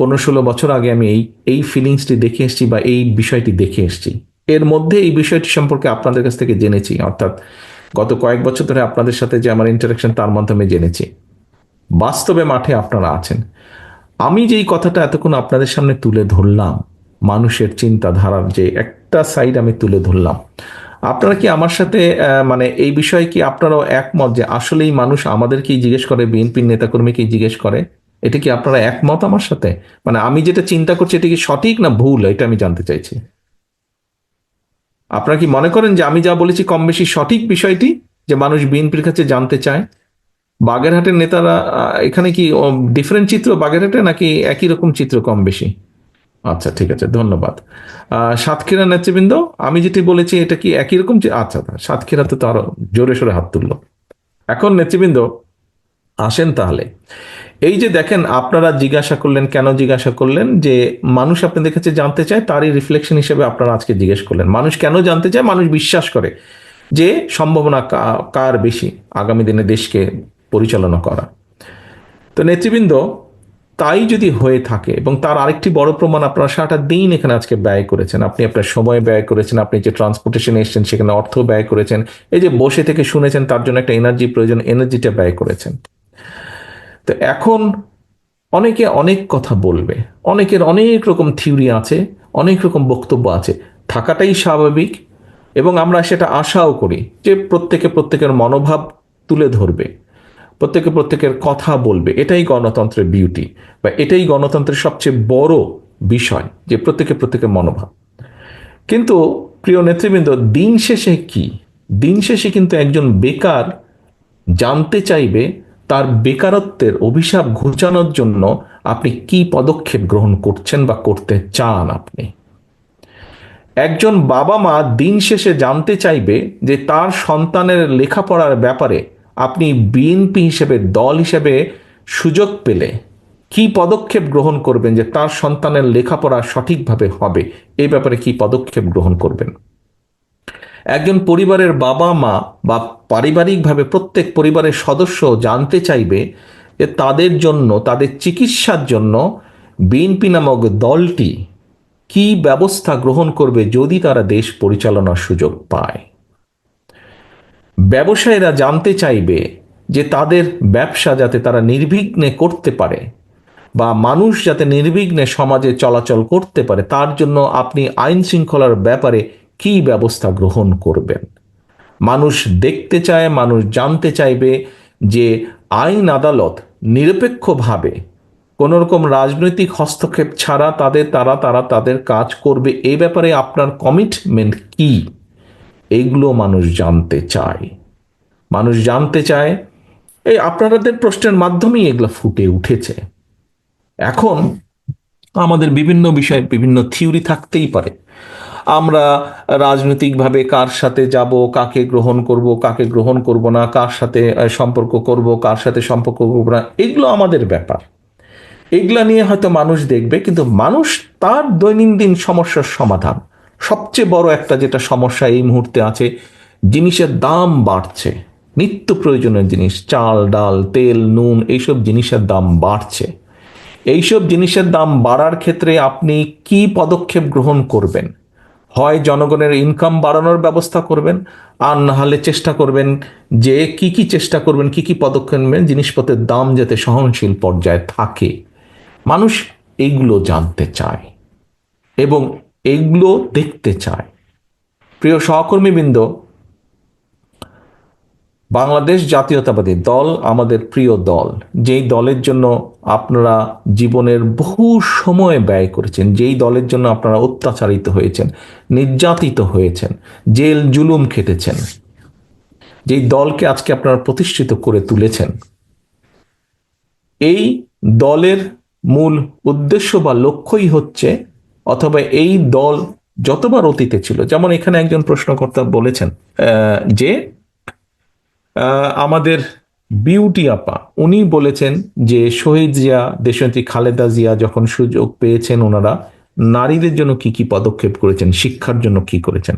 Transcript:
পনেরো ষোলো বছর আগে আমি এই এই ফিলিংসটি দেখে এসেছি বা এই বিষয়টি দেখে এসেছি। এর মধ্যে এই বিষয়টি সম্পর্কে আপনাদের কাছ থেকে জেনেছি, অর্থাৎ গত কয়েক বছর ধরে আপনাদের সাথে যে আমার ইন্টারাকশন তার মাধ্যমে জেনেছি। বাস্তবে মাঠে আপনারা আছেন। আমি যেই কথাটা এতক্ষণ আপনাদের সামনে তুলে ধরলাম, মানুষের চিন্তাধারার যে একটা সাইড আমি তুলে ধরলাম, আপনারা কি আমার সাথে মানে এই বিষয়ে কি আপনারাও একমত যে আসলেই মানুষ আমাদেরকেই জিজ্ঞেস করে, বিএনপির নেতাকর্মীকেই জিজ্ঞেস করে? এটা কি আপনারা একমত আমার সাথে? মানে আমি যেটা চিন্তা করছি এটা কি সঠিক না ভুল? এটা আমি জানতে চাইছি। আপনারা কি মনে করেন যে আমি যা বলেছি কম বেশি সঠিক বিষয়টি? যে মানুষ বিএনপির কাছে জানতে চায়? বাগেরহাটের নেতারা এখানে কি ডিফারেন্ট চিত্র বাগেরহাটে নাকি একই রকম চিত্র কম বেশি? আচ্ছা ঠিক আছে, ধন্যবাদ। সাতক্ষীরা নেতৃবৃন্দ, আমি যেটি বলেছি এটা কি একই রকম চি- আচ্ছা সাতক্ষীরাতে তো আরও জোরে সোরে হাত তুললো। এখন নেতৃবৃন্দ আসেন তাহলে। এই যে দেখেন, আপনারা জিজ্ঞাসা করলেন, কেন জিজ্ঞাসা করলেন? যে মানুষ আপনাদের কাছে জানতে চায়, তারই রিফ্লেকশন হিসেবে আপনারা আজকে জিজ্ঞেস করলেন। মানুষ কেন জানতে চায়? মানুষ বিশ্বাস করে যে সম্ভাবনা কার বেশি আগামী দিনে দেশকে পরিচালনা করা। তো নেতৃবৃন্দ, তাই যদি হয়ে থাকে, এবং তার আরেকটি বড় প্রমাণ আপনারা সারাটা দিন এখানে আজকে ব্যয় করেছেন। আপনি আপনার সময় ব্যয় করেছেন, আপনি যে ট্রান্সপোর্টেশনে এসেছেন, সেখানে অর্থ ব্যয় করেছেন, এই যে বসে থেকে শুনেছেন, তার জন্য একটা এনার্জি প্রয়োজন এনার্জিটা ব্যয় করেছেন। তো এখন অনেকে অনেক কথা বলবে, অনেকের অনেক রকম থিওরি আছে, অনেক রকম বক্তব্য আছে, থাকাটাই স্বাভাবিক এবং আমরা সেটা আশাও করি যে প্রত্যেকে প্রত্যেকের মনোভাব তুলে ধরবে, প্রত্যেকে প্রত্যেকের কথা বলবে, এটাই গণতন্ত্রের বিউটি বা এটাই গণতন্ত্রের সবচেয়ে বড় বিষয় যে প্রত্যেকে প্রত্যেকের মনোভাব। কিন্তু প্রিয় নেতৃবৃন্দ, দিন শেষে কি? দিন শেষে কিন্তু একজন বেকার জানতে চাইবে তার বেকারত্বের অভিশাপ ঘুচানোর জন্য আপনি কি পদক্ষেপ গ্রহণ করছেন বা করতে চান আপনি? একজন বাবা মা দিন শেষে জানতে চাইবে যে তার সন্তানের লেখাপড়ার ব্যাপারে আপনি বিএনপি হিসেবে, দল হিসেবে সুযোগ পেলে কি পদক্ষেপ গ্রহণ করবেন যে তার সন্তানের লেখাপড়া সঠিকভাবে হবে? এই ব্যাপারে কি পদক্ষেপ গ্রহণ করবেন? একজন পরিবারের বাবা মা বা পারিবারিকভাবে প্রত্যেক পরিবারের সদস্য জানতে চাইবে যে তাদের জন্য, তাদের চিকিৎসার জন্য বিএনপি নামক দলটি কি ব্যবস্থা গ্রহণ করবে যদি তারা দেশ পরিচালনার সুযোগ পায়। ব্যবসায়ীরা জানতে চাইবে যে তাদের ব্যবসা যাতে তারা নির্বিঘ্নে করতে পারে বা মানুষ যাতে নির্বিঘ্নে সমাজে চলাচল করতে পারে, তার জন্য আপনি আইন শৃঙ্খলার ব্যাপারে কি ব্যবস্থা গ্রহণ করবেন? মানুষ দেখতে চায়, মানুষ জানতে চাইবে যে আইন আদালত নিরপেক্ষভাবে কোনো রকম রাজনৈতিক হস্তক্ষেপ ছাড়া তাদের, তারা তারা তাদের কাজ করবে। এই ব্যাপারে আপনার কমিটমেন্ট কি? এইগুলো মানুষ জানতে চায়। মানুষ জানতে চায়, এই আপনাদের প্রশ্নের মাধ্যমেই এগুলো ফুটে উঠেছে। এখন আমাদের বিভিন্ন বিষয়ে বিভিন্ন থিওরি থাকতেই পারে। আমরা রাজনৈতিকভাবে কার সাথে যাব, কাকে গ্রহণ করব, কাকে গ্রহণ করব না, কার সাথে সম্পর্ক করব, কার সাথে সম্পর্ক করব না, এগুলো আমাদের ব্যাপার। এগুলা নিয়ে হয়তো মানুষ দেখবে, কিন্তু মানুষ তার দৈনন্দিন সমস্যার সমাধান। সবচেয়ে বড় একটা যেটা সমস্যা এই মুহূর্তে আছে, জিনিসের দাম বাড়ছে। নিত্য প্রয়োজনীয় জিনিস, চাল, ডাল, তেল, নুন, এইসব জিনিসের দাম বাড়ছে। এইসব জিনিসের দাম বাড়ার ক্ষেত্রে আপনি কি পদক্ষেপ গ্রহণ করবেন? হয় জনগণের ইনকাম বাড়ানোর ব্যবস্থা করবেন, আর না হলে চেষ্টা করবেন যে কি কি চেষ্টা করবেন, কি কি পদক্ষেপ নেবেন, জিনিসপত্রের দাম যাতে সহনশীল পর্যায়ে থাকে। মানুষ এইগুলো জানতে চায় এবং এইগুলো দেখতে চায়। প্রিয় সহকর্মীবৃন্দ বাংলাদেশ জাতীয়তাবাদী দল আমাদের প্রিয় দল। যেই দলের জন্য আপনারা জীবনের বহু সময় ব্যয় করেছেন, যেই দলের জন্য আপনারা অত্যাচারিত হয়েছেন, নির্যাতিত হয়েছেন, জেল, জুলুম খেটেছেন, যেই দলকে আজকে আপনারা প্রতিষ্ঠিত করে তুলেছেন, এই দলের মূল উদ্দেশ্য বা লক্ষ্যই হচ্ছে, অথবা এই দল যতবার অতীতে ছিল, যেমন এখানে একজন প্রশ্নকর্তা বলেছেন যে আমাদের বিউটি আপা, উনি বলেছেন যে শহীদ জিয়া, দেশনেত্রী খালেদা জিয়া যখন সুযোগ পেয়েছেন ওনারা, নারীদের জন্য কি কি পদক্ষেপ করেছেন, শিক্ষার জন্য কি করেছেন?